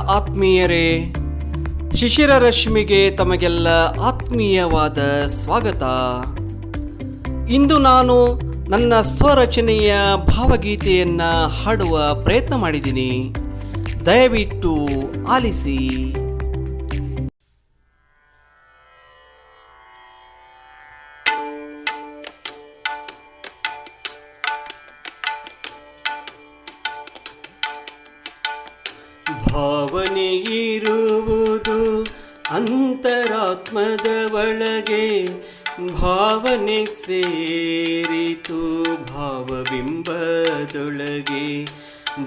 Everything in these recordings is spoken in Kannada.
ಆತ್ಮೀಯರೇ, ಶಿಶಿರ ರಶ್ಮಿಗೆ ತಮಗೆಲ್ಲ ಆತ್ಮೀಯವಾದ ಸ್ವಾಗತ. ಇಂದು ನಾನು ನನ್ನ ಸ್ವರಚನೆಯ ಭಾವಗೀತೆಯನ್ನು ಹಾಡುವ ಪ್ರಯತ್ನ ಮಾಡಿದ್ದೀನಿ. ದಯವಿಟ್ಟು ಆಲಿಸಿ. ಭಾವನೆ ಇರುವುದು ಅಂತರಾತ್ಮದ ಒಳಗೆ. ಭಾವನೆ ಸೇರಿತು ಭಾವಬಿಂಬದೊಳಗೆ.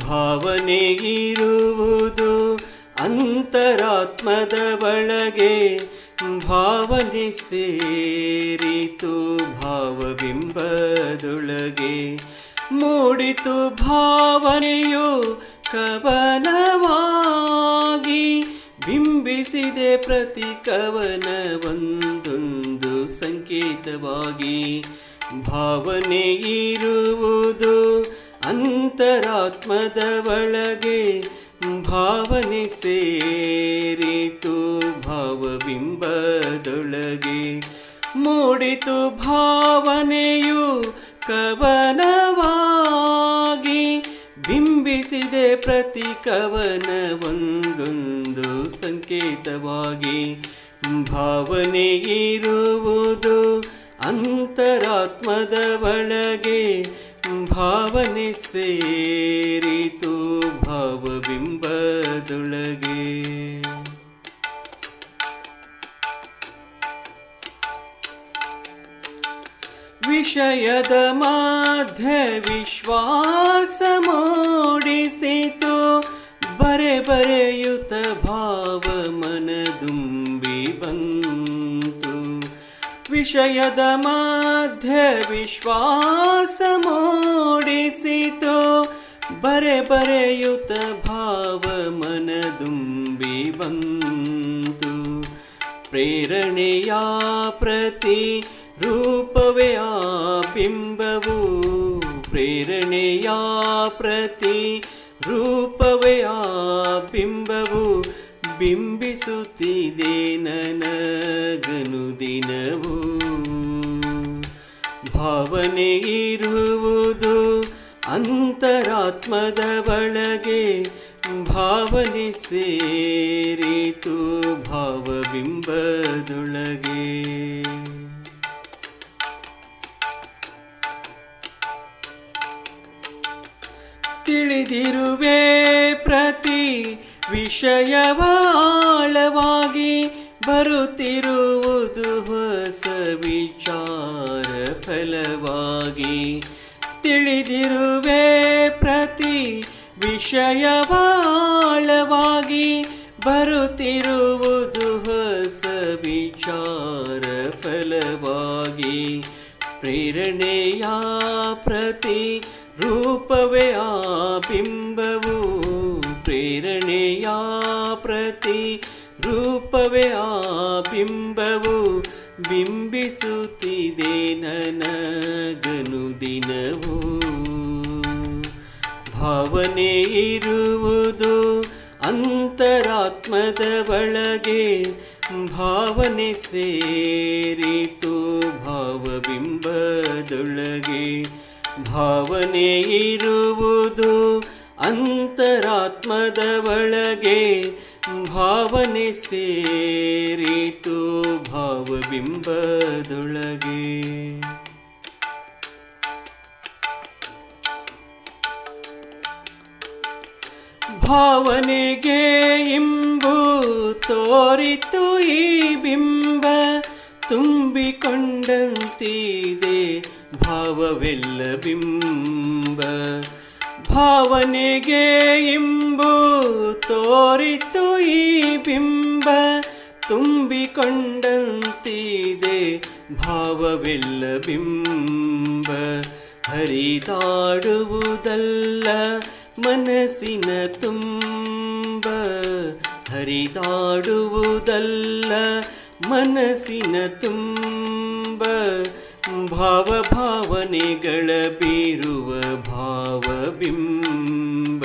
ಭಾವನೆ ಇರುವುದು ಅಂತರಾತ್ಮದ ಒಳಗೆ. ಭಾವನೆ ಸೇರಿತು ಭಾವಬಿಂಬದೊಳಗೆ. ಮೂಡಿತು ಭಾವನೆಯು ಕವನವಾಗಿ ಬಿಂಬಿಸಿದೆ ಪ್ರತಿ ಕವನ ಒಂದೊಂದು ಸಂಕೇತವಾಗಿ. ಭಾವನೆ ಇರುವುದು ಅಂತರಾತ್ಮದ ಒಳಗೆ. ಭಾವನೆ ಸೇರಿತು ಭಾವಬಿಂಬದೊಳಗೆ. ಮೂಡಿತು ಭಾವನೆಯು ಕವನವಾಗಿ ಪ್ರತಿ ಕವನ ಒಂದೊಂದು ಸಂಕೇತವಾಗಿ ಭಾವನೆ ಇರುವುದು ಅಂತರಾತ್ಮದ ಒಳಗೆ ಭಾವನೆ ಸೇರಿತು ಭಾವಬಿಂಬದೊಳಗೆ. ವಿಷಯದ ಮಾಧ್ಯ ವಿಶ್ವಾಸ ಮೂಡಿಸಿತು ವಿಷಯದ ಮಾಧ್ಯ ವಿಶ್ವಾಸ ಮೂಡಿಸಿತು ಬರೆ ಬರೆಯುತ್ತ ಭಾವ ಮನದುಂಬಿ ಬಂತು ಪ್ರೇರಣೆಯ ಪ್ರತಿ ರೂಪವೇ ಆ ಬಿಂಬವು ಪ್ರೇರಣೆಯ ಪ್ರತಿ ರೂಪವೇ ಆ ಬಿಂಬವು ಬಿಂಬಿಸುತ್ತಿದೆ ನನಗನು ದಿನವು. ಭಾವನೆ ಇರುವುದು ಅಂತರಾತ್ಮದ ಒಳಗೆ ಭಾವನೆ ಸೇರಿತು ಭಾವಬಿಂಬದೊಳಗೆ. ತಿಳಿದಿರುವೆ ಪ್ರತಿ ವಿಷಯವಾಳವಾಗಿ ಬರುತ್ತಿರುವುದು ಹೊಸ ವಿಚಾರ ಫಲವಾಗಿ ತಿಳಿದಿರುವೆ ಪ್ರತಿ ವಿಷಯವಾಳವಾಗಿ ಬರುತ್ತಿರುವುದು ಹೊಸ ವಿಚಾರ ಫಲವಾಗಿ ಪ್ರೇರಣೆಯ ಪ್ರತಿ ರೂಪವೇ ಆ ಬಿಂಬವು ಪ್ರೇರಣೆಯ ಪ್ರತಿ ರೂಪವೇ ಆ ಬಿಂಬವು ಬಿಂಬಿಸುತ್ತಿದೆ ನನಗನು ದಿನವು. ಭಾವನೆ ಇರುವುದು ಅಂತರಾತ್ಮದ ಒಳಗೆ, ಭಾವನೆ ಸೇರಿತು ಭಾವಬಿಂಬದೊಳಗೆ ಭಾವನೆ ಇರುವುದು ಅಂತರಾತ್ಮದ ಒಳಗೆ ಭಾವನೆ ಸೇರಿತು ಭಾವಬಿಂಬದೊಳಗೆ. ಭಾವನೆಗೆ ಇಂಬು ತೋರಿತು ಈ ಬಿಂಬ ತುಂಬಿಕೊಂಡಂತಿದೆ ಭಾವವೆಲ್ಲ ಬಿಂಬ. ಭಾವನೆಗೆ ಇಂಬು ತೋರಿತು ಈ ಬಿಂಬ. ತುಂಬಿಕೊಂಡಂತಿದೆ ಭಾವವೆಲ್ಲ ಬಿಂಬ. ಹರಿದಾಡುವುದಲ್ಲ ಮನಸ್ಸಿನ ತುಂಬ. ಹರಿದಾಡುವುದಲ್ಲ ಮನಸ್ಸಿನ ತುಂಬ. ಭಾವ ಭಾವನೆಗಳ ಬೀರುವ ಭಾವಬಿಂಬ.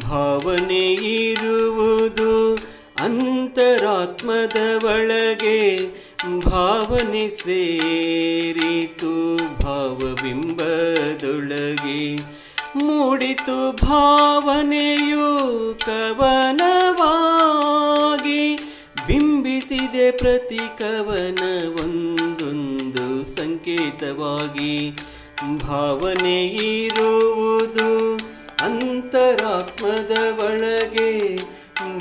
ಭಾವನೆ ಇರುವುದು ಅಂತರಾತ್ಮದ ಒಳಗೆ, ಭಾವನೆ ಸೇರಿತು ಭಾವಬಿಂಬದೊಳಗೆ. ಮೂಡಿತು ಭಾವನೆಯು ಕವನವಾಗಿ, ಬಿಂಬಿಸಿದೆ ಪ್ರತಿ ಕವನ ಒಂದೊಂದು ಸಂಕೇತವಾಗಿ ಭಾವನೆ ಇರುವುದು ಅಂತರಾತ್ಮದ ಒಳಗೆ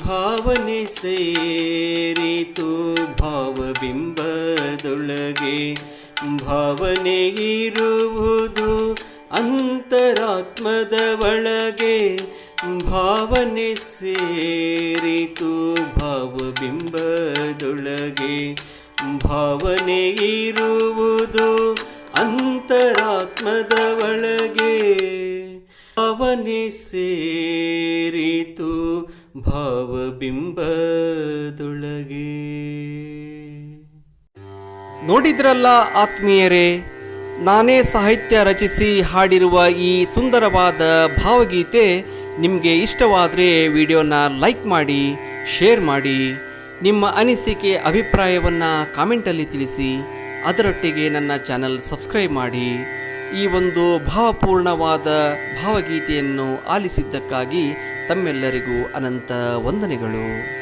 ಭಾವನೆ ಸೇರಿತು ಭಾವಬಿಂಬದೊಳಗೆ ಭಾವನೆ ಇರುವುದು ಅಂತರಾತ್ಮದ ಒಳಗೆ ಭಾವನೆ ಸೇರಿತು ಭಾವಬಿಂಬದೊಳಗೆ ಭಾವನೆ ಇರುವುದು ಅಂತರಾತ್ಮದ ಒಳಗೆ. ಭಾವನೆ ಸೇರಿತು ಭಾವಬಿಂಬದೊಳಗೆ. ನೋಡಿದ್ರಲ್ಲ ಆತ್ಮೀಯರೇ, ನಾನೇ ಸಾಹಿತ್ಯ ರಚಿಸಿ ಹಾಡಿರುವ ಈ ಸುಂದರವಾದ ಭಾವಗೀತೆ. ನಿಮಗೆ ಇಷ್ಟವಾದರೆ ವಿಡಿಯೋನ ಲೈಕ್ ಮಾಡಿ, ಶೇರ್ ಮಾಡಿ. ನಿಮ್ಮ ಅನಿಸಿಕೆ, ಅಭಿಪ್ರಾಯವನ್ನು ಕಾಮೆಂಟಲ್ಲಿ ತಿಳಿಸಿ, ಅದರೊಟ್ಟಿಗೆ ನನ್ನ ಚಾನಲ್ ಸಬ್ಸ್ಕ್ರೈಬ್ ಮಾಡಿ. ಈ ಒಂದು ಭಾವಪೂರ್ಣವಾದ ಭಾವಗೀತೆಯನ್ನು ಆಲಿಸಿದ್ದಕ್ಕಾಗಿ ತಮ್ಮೆಲ್ಲರಿಗೂ ಅನಂತ ವಂದನೆಗಳು.